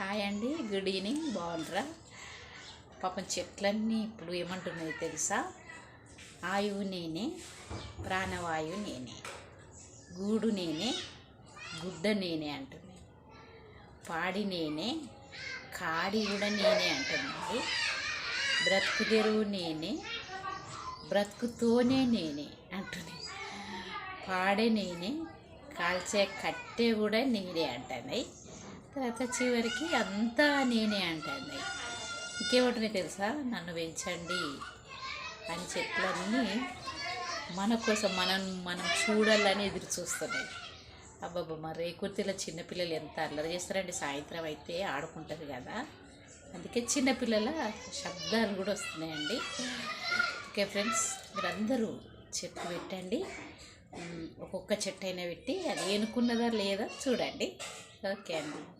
Hi అండి good evening బాగుంటారా పాపం చెట్లన్నీ ఇప్పుడు ఏమంటున్నాయి తెలుసా? ఆయువు నేనే ప్రాణవాయువు నేనే గూడు నేనే గుడ్డ నేనే అంటున్నాయి పాడి నేనే కాడి కూడా నేనే అంటున్నాయి బ్రతుకు తెరువు నేనే బ్రతుకుతోనే నేనే అంటున్నాయి పాడే నేనే కాల్చే కట్టె కూడా నేనే అంటున్నాయి తర్వాత చివరికి అంతా నేనే అంటున్నాయి ఇంకేమంటున్నాయి తెలుసా? నన్ను పెంచండి అని చెట్లన్నీ మన కోసం మనం మనం చూడాలని ఎదురు చూస్తున్నాయి. అబ్బాబ్బా మా రేకుర్తిలో చిన్నపిల్లలు ఎంత అల్లరి చేస్తారండి. సాయంత్రం అయితే ఆడుకుంటారు కదా. అందుకే చిన్నపిల్లల శబ్దాలు కూడా వస్తున్నాయండి. ఓకే ఫ్రెండ్స్ మీరందరూ చెట్టు పెట్టండి. ఒక్కొక్క చెట్టు అయినా పెట్టి అది ఏనుకున్నదా లేదా చూడండి. ఓకే అండి.